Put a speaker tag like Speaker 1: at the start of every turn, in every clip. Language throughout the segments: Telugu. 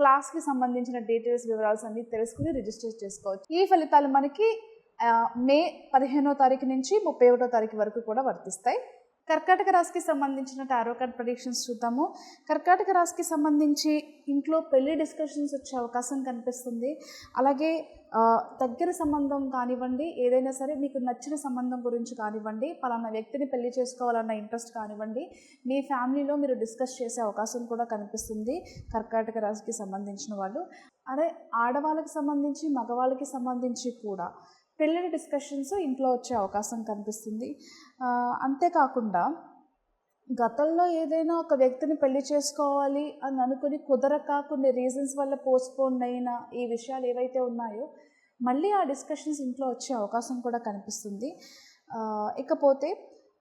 Speaker 1: క్లాస్కి సంబంధించిన డీటెయిల్స్ వివరాలు అన్ని తెలుసుకుని రిజిస్టర్ చేసుకోవచ్చు. ఈ ఫలితాలు మనకి మే పదిహేనో తారీఖు నుంచి ముప్పై ఒకటో తారీఖు వరకు కూడా వర్తిస్తాయి. కర్కాటక రాశికి సంబంధించిన టారో కార్డ్ ప్రొడిక్షన్స్ చూద్దాము. కర్కాటక రాశికి సంబంధించి ఇంట్లో పెళ్ళి డిస్కషన్స్ వచ్చే అవకాశం కనిపిస్తుంది. అలాగే దగ్గర సంబంధం కానివ్వండి ఏదైనా సరే మీకు నచ్చిన సంబంధం గురించి కానివ్వండి పలానా వ్యక్తిని పెళ్ళి చేసుకోవాలన్న ఇంట్రెస్ట్ కానివ్వండి మీ ఫ్యామిలీలో మీరు డిస్కస్ చేసే అవకాశం కూడా కనిపిస్తుంది కర్కాటక రాశికి సంబంధించిన వాళ్ళు. అదే ఆడవాళ్ళకి సంబంధించి మగవాళ్ళకి సంబంధించి కూడా పెళ్ళిళ్ళ డిస్కషన్స్ ఇంట్లో వచ్చే అవకాశం కనిపిస్తుంది. అంతేకాకుండా గతంలో ఏదైనా ఒక వ్యక్తిని పెళ్ళి చేసుకోవాలి అని అనుకుని కుదరక కొన్ని రీజన్స్ వల్ల పోస్ట్పోన్ అయిన ఈ విషయాలు ఏవైతే ఉన్నాయో మళ్ళీ ఆ డిస్కషన్స్ ఇంట్లో వచ్చే అవకాశం కూడా కనిపిస్తుంది. ఇకపోతే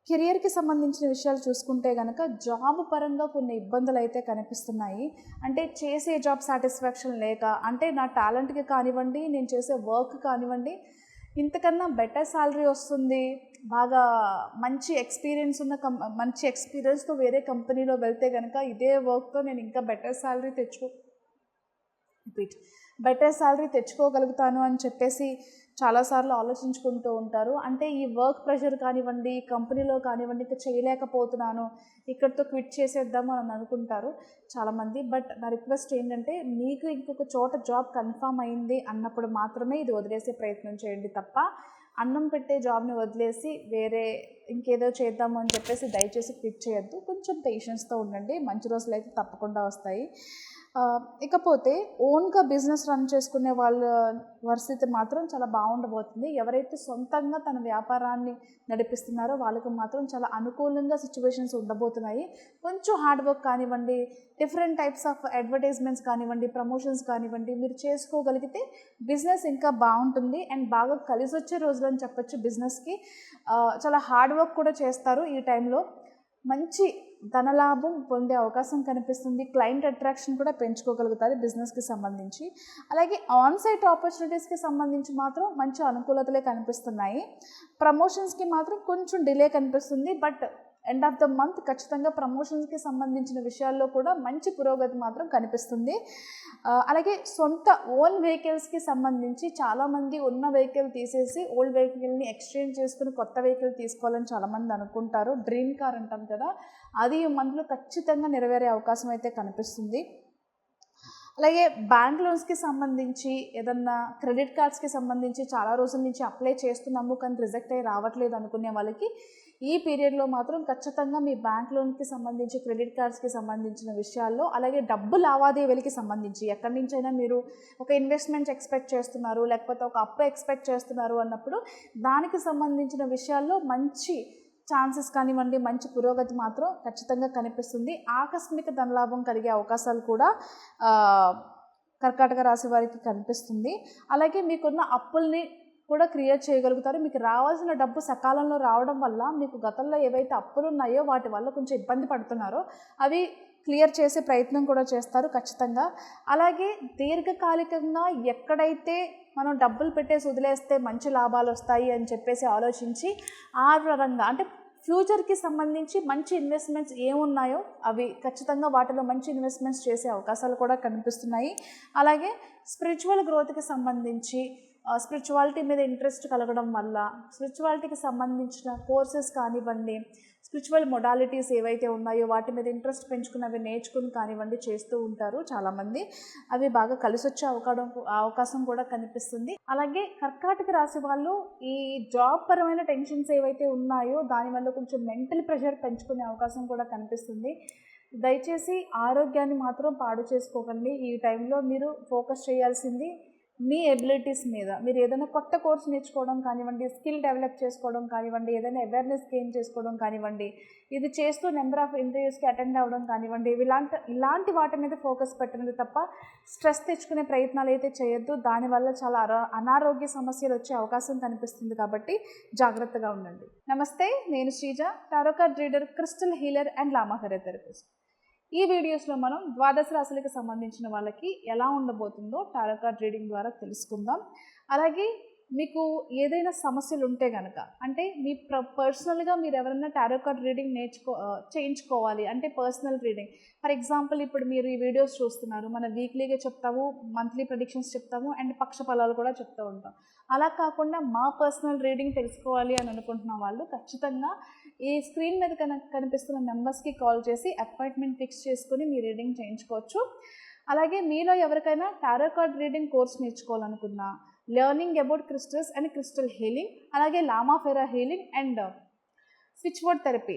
Speaker 1: కెరియర్కి సంబంధించిన విషయాలు చూసుకుంటే కనుక జాబ్ పరంగా కొన్ని ఇబ్బందులు అయితే కనిపిస్తున్నాయి. అంటే చేసే జాబ్ సాటిస్ఫాక్షన్ లేక అంటే నా టాలెంట్కి కానివ్వండి నేను చేసే వర్క్ కానివ్వండి ఇంతకన్నా బెటర్ శాలరీ వస్తుంది. బాగా మంచి ఎక్స్పీరియన్స్ ఉన్న కం మంచి ఎక్స్పీరియన్స్తో వేరే కంపెనీలో వెళ్తే కనుక ఇదే వర్క్తో నేను ఇంకా బెటర్ శాలరీ తెచ్చుకో రిపీట్ బెటర్ శాలరీ తెచ్చుకోగలుగుతాను అని చెప్పేసి చాలాసార్లు ఆలోచించుకుంటూ ఉంటారు. అంటే ఈ వర్క్ ప్రెషర్ కానివ్వండి కంపెనీలో కానివ్వండి ఇంకా చేయలేకపోతున్నాను ఇక్కడితో క్విట్ చేసేద్దాము అని అనుకుంటారు చాలామంది బట్ నా రిక్వెస్ట్ ఏంటంటే మీకు ఇంకొక చోట జాబ్ కన్ఫామ్ అయింది అన్నప్పుడు మాత్రమే ఇది వదిలేసే ప్రయత్నం చేయండి తప్ప అన్నం పెట్టే జాబ్ని వదిలేసి వేరే ఇంకేదో చేద్దాము అని చెప్పేసి దయచేసి క్విట్ చేయొద్దు. కొంచెం పేషెన్స్తో ఉండండి. మంచి రోజులు అయితే తప్పకుండా వస్తాయి. ఇకపోతే ఓన్గా బిజినెస్ రన్ చేసుకునే వాళ్ళ పరిస్థితి మాత్రం చాలా బాగుండబోతుంది. ఎవరైతే సొంతంగా తన వ్యాపారాన్ని నడిపిస్తున్నారో వాళ్ళకి మాత్రం చాలా అనుకూలంగా సిచ్యువేషన్స్ ఉండబోతున్నాయి. కొంచెం హార్డ్ వర్క్ కానివ్వండి డిఫరెంట్ టైప్స్ ఆఫ్ అడ్వర్టైజ్మెంట్స్ కానివ్వండి ప్రమోషన్స్ కానివ్వండి మీరు చేసుకోగలిగితే బిజినెస్ ఇంకా బాగుంటుంది. అండ్ బాగా కలిసి వచ్చే రోజులు అని చెప్పొచ్చు బిజినెస్కి చాలా హార్డ్ వర్క్ కూడా చేస్తారు ఈ టైంలో మంచి ధనలాభం పొందే అవకాశం కనిపిస్తుంది. క్లయింట్ అట్రాక్షన్ కూడా పెంచుకోగలుగుతారు బిజినెస్కి సంబంధించి. అలాగే ఆన్ సైట్ ఆపర్చునిటీస్కి సంబంధించి మాత్రం మంచి అనుకూలతలే కనిపిస్తున్నాయి. ప్రమోషన్స్కి మాత్రం కొంచెం డిలే కనిపిస్తుంది. But end of the month ఖచ్చితంగా ప్రమోషన్స్కి సంబంధించిన విషయాల్లో కూడా మంచి పురోగతి మాత్రం కనిపిస్తుంది. అలాగే సొంత ఓన్ వెహికల్స్కి సంబంధించి చాలామంది ఉన్న వెహికల్ తీసేసి ఓల్డ్ వెహికల్ని ఎక్స్చేంజ్ చేసుకుని కొత్త వెహికల్ తీసుకోవాలని చాలామంది అనుకుంటారు. డ్రీమ్ కార్ అంటాం కదా అది ఈ మంత్లో ఖచ్చితంగా నెరవేరే అవకాశం అయితే కనిపిస్తుంది. అలాగే బ్యాంక్ లోన్స్కి సంబంధించి ఏదన్నా క్రెడిట్ కార్డ్స్కి సంబంధించి చాలా రోజుల నుంచి అప్లై చేస్తున్నాము కానీ రిజెక్ట్ అయ్యి రావట్లేదు అనుకునే వాళ్ళకి ఈ పీరియడ్లో మాత్రం ఖచ్చితంగా మీ బ్యాంక్ లోన్కి సంబంధించి క్రెడిట్ కార్డ్స్కి సంబంధించిన విషయాల్లో అలాగే డబ్బు లావాదేవీలకి సంబంధించి ఎక్కడి నుంచైనా మీరు ఒక ఇన్వెస్ట్మెంట్ ఎక్స్పెక్ట్ చేస్తున్నారు లేకపోతే ఒక అప్పు ఎక్స్పెక్ట్ చేస్తున్నారు అన్నప్పుడు దానికి సంబంధించిన విషయాల్లో మంచి ఛాన్సెస్ కానివ్వండి మంచి పురోగతి మాత్రం ఖచ్చితంగా కనిపిస్తుంది. ఆకస్మిక ధనలాభం కలిగే అవకాశాలు కూడా కర్కాటక రాశి వారికి కనిపిస్తుంది. అలాగే మీకున్న అప్పుల్ని కూడా క్రియేట్ చేయగలుగుతారు. మీకు రావాల్సిన డబ్బు సకాలంలో రావడం వల్ల మీకు గతంలో ఏవైతే అప్పులు ఉన్నాయో వాటి వల్ల కొంచెం ఇబ్బంది పడుతున్నారో. అవి క్లియర్ చేసే ప్రయత్నం కూడా చేస్తారు ఖచ్చితంగా. అలాగే దీర్ఘకాలికంగా ఎక్కడైతే మనం డబ్బులు పెట్టేసి వదిలేస్తే మంచి లాభాలు వస్తాయి అని చెప్పేసి ఆలోచించి ఆ పరంగా అంటే ఫ్యూచర్కి సంబంధించి మంచి ఇన్వెస్ట్మెంట్స్ ఏమున్నాయో అవి ఖచ్చితంగా వాటిలో మంచి ఇన్వెస్ట్మెంట్స్ చేసే అవకాశాలు కూడా కనిపిస్తున్నాయి. అలాగే స్పిరిచువల్ గ్రోత్కి సంబంధించి స్పిరిచువాలిటీ మీద ఇంట్రెస్ట్ కలగడం వల్ల స్పిరిచువాలిటీకి సంబంధించిన కోర్సెస్ కానివ్వండి స్పిరిచువల్ మొడాలిటీస్ ఏవైతే ఉన్నాయో వాటి మీద ఇంట్రెస్ట్ పెంచుకుని అవి నేర్చుకుని కానివ్వండి చేస్తూ ఉంటారు చాలామంది. అవి బాగా కలిసి వచ్చే అవకాశం అవకాశం కూడా కనిపిస్తుంది. అలాగే కర్కాటక రాశి వాళ్ళు ఈ జాబ్ పరమైన టెన్షన్స్ ఏవైతే ఉన్నాయో దానివల్ల కొంచెం మెంటల్ ప్రెషర్ పెంచుకునే అవకాశం కూడా కనిపిస్తుంది. దయచేసి ఆరోగ్యాన్ని మాత్రం పాడు చేసుకోకండి. ఈ టైంలో మీరు ఫోకస్ చేయాల్సింది మీ ఎబిలిటీస్ మీద మీరు ఏదైనా కొత్త కోర్స్ నేర్చుకోవడం కానివ్వండి స్కిల్ డెవలప్ చేసుకోవడం కానివ్వండి ఏదైనా అవేర్నెస్ గెయిన్ చేసుకోవడం కానివ్వండి ఇది చేస్తూ నెంబర్ ఆఫ్ ఇంటర్వ్యూస్కి అటెండ్ అవ్వడం కానివ్వండి ఇలాంటి ఇలాంటి వాటి మీద ఫోకస్ పెట్టండి తప్ప స్ట్రెస్ తెచ్చుకునే ప్రయత్నాలు అయితే చేయొద్దు. దానివల్ల చాలా అనారోగ్య సమస్యలు వచ్చే అవకాశం కనిపిస్తుంది కాబట్టి జాగ్రత్తగా ఉండండి. నమస్తే నేను Sreeja tarot card reader crystal healer and Lama Fera therapist ఈ వీడియోస్లో మనం ద్వాదశ రాశులకు సంబంధించిన వాళ్ళకి ఎలా ఉండబోతుందో టారో కార్డ్ రీడింగ్ ద్వారా తెలుసుకుందాం. అలాగే మీకు ఏదైనా సమస్యలు ఉంటే కనుక అంటే మీ ప్ర పర్సనల్గా మీరు ఎవరైనా టారో కార్డ్ రీడింగ్ నేర్చుకో చేయించుకోవాలి అంటే పర్సనల్ రీడింగ్ ఫర్ ఎగ్జాంపుల్ ఇప్పుడు మీరు ఈ వీడియోస్ చూస్తున్నారు మన వీక్లీగా చెప్తాము మంత్లీ ప్రొడిక్షన్స్ చెప్తాము అండ్ పక్ష ఫలాలు కూడా చెప్తూ ఉంటాం. అలా కాకుండా మా పర్సనల్ రీడింగ్ తెలుసుకోవాలి అని అనుకుంటున్న వాళ్ళు ఖచ్చితంగా ఈ స్క్రీన్ మీద కన కనిపిస్తున్న నెంబర్స్కి కాల్ చేసి అపాయింట్మెంట్ ఫిక్స్ చేసుకుని మీ రీడింగ్ చేయించుకోవచ్చు. అలాగే మీలో ఎవరికైనా tarot card reading course నేర్చుకోవాలనుకున్నా learning about crystals and crystal healing అలాగే Lama Fera healing and switch board therapy.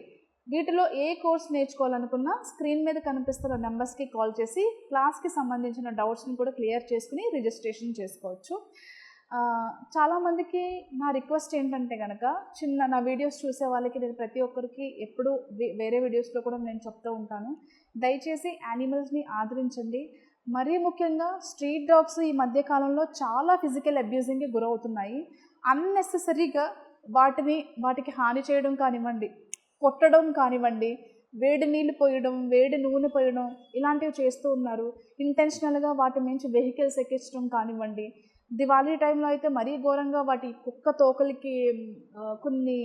Speaker 1: వీటిలో ఏ కోర్స్ నేర్చుకోవాలనుకున్నా స్క్రీన్ మీద కనిపిస్తున్న నెంబర్స్కి కాల్ చేసి క్లాస్కి సంబంధించిన డౌట్స్ని కూడా క్లియర్ చేసుకుని రిజిస్ట్రేషన్ చేసుకోవచ్చు. చాలామందికి నా రిక్వెస్ట్ ఏంటంటే కనుక చిన్న నా వీడియోస్ చూసే వాళ్ళకి నేను ప్రతి ఒక్కరికి ఎప్పుడూ వే- వేరే వీడియోస్లో కూడా నేను చెప్తూ ఉంటాను. దయచేసి యానిమల్స్ని ఆదరించండి. మరీ ముఖ్యంగా స్ట్రీట్ డాగ్స్ ఈ మధ్య కాలంలో చాలా ఫిజికల్ అబ్యూజింగ్కి గురవుతున్నాయి. అన్నెసెసరీగా వాటిని వాటికి హాని చేయడం కానివ్వండి కొట్టడం కానివ్వండి వేడి నీళ్ళు పోయడం వేడి నూనె పోయడం ఇలాంటివి చేస్తూ ఉన్నారు. ఇంటెన్షనల్గా వాటి మించి వెహికల్స్ ఎక్కించడం కానివ్వండి దివాళీ టైంలో అయితే మరీ ఘోరంగా వాటి కుక్క తోకలకి కొన్ని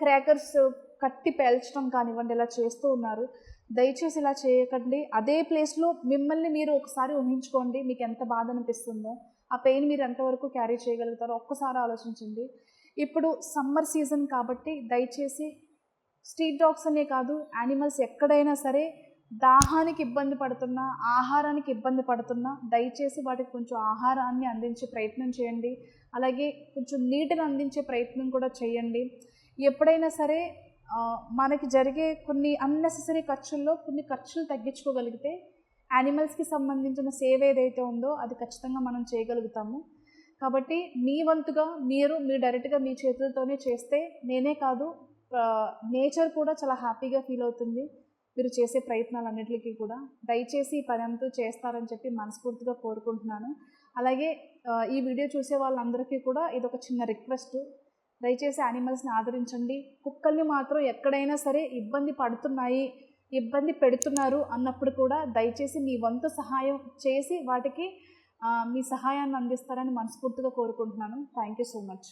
Speaker 1: క్రాకర్స్ కట్టి పేల్చడం కానివ్వండి ఇలా చేస్తూ ఉన్నారు. దయచేసి ఇలా చేయకండి. అదే ప్లేస్లో మిమ్మల్ని మీరు ఒకసారి ఊహించుకోండి మీకు ఎంత బాధ అనిపిస్తుందో ఆ పెయిన్ మీరు ఎంతవరకు క్యారీ చేయగలుగుతారో ఒక్కసారి ఆలోచించండి. ఇప్పుడు సమ్మర్ సీజన్ కాబట్టి దయచేసి స్ట్రీట్ డాగ్స్ అనే కాదు యానిమల్స్ ఎక్కడైనా సరే దాహానికి ఇబ్బంది పడుతున్నా ఆహారానికి ఇబ్బంది పడుతున్నా దయచేసి వాటికి కొంచెం ఆహారాన్ని అందించే ప్రయత్నం చేయండి. అలాగే కొంచెం నీటిని అందించే ప్రయత్నం కూడా చేయండి. ఎప్పుడైనా సరే మనకి జరిగే కొన్ని అన్నెసెసరీ ఖర్చుల్లో కొన్ని ఖర్చులు తగ్గించుకోగలిగితే యానిమల్స్కి సంబంధించిన సేవ ఏదైతే ఉందో అది ఖచ్చితంగా మనం చేయగలుగుతాము. కాబట్టి మీ వంతుగా మీరు మీరు డైరెక్ట్గా మీ చేతులతోనే చేస్తే నేనే కాదు నేచర్ కూడా చాలా హ్యాపీగా ఫీల్ అవుతుంది. మీరు చేసే ప్రయత్నాలన్నిటికీ కూడా. దయచేసి ఈ పని అంతా చేస్తారని చెప్పి మనస్ఫూర్తిగా కోరుకుంటున్నాను. అలాగే ఈ వీడియో చూసే వాళ్ళందరికీ కూడా ఇది ఒక చిన్న రిక్వెస్ట్ దయచేసి యానిమల్స్ని ఆదరించండి. కుక్కల్ని మాత్రం ఎక్కడైనా సరే ఇబ్బంది పడుతున్నాయి ఇబ్బంది పెడుతున్నారు అన్నప్పుడు కూడా దయచేసి మీ వంతు సహాయం చేసి వాటికి మీ సహాయాన్ని అందిస్తారని మనస్ఫూర్తిగా కోరుకుంటున్నాను. Thank you so much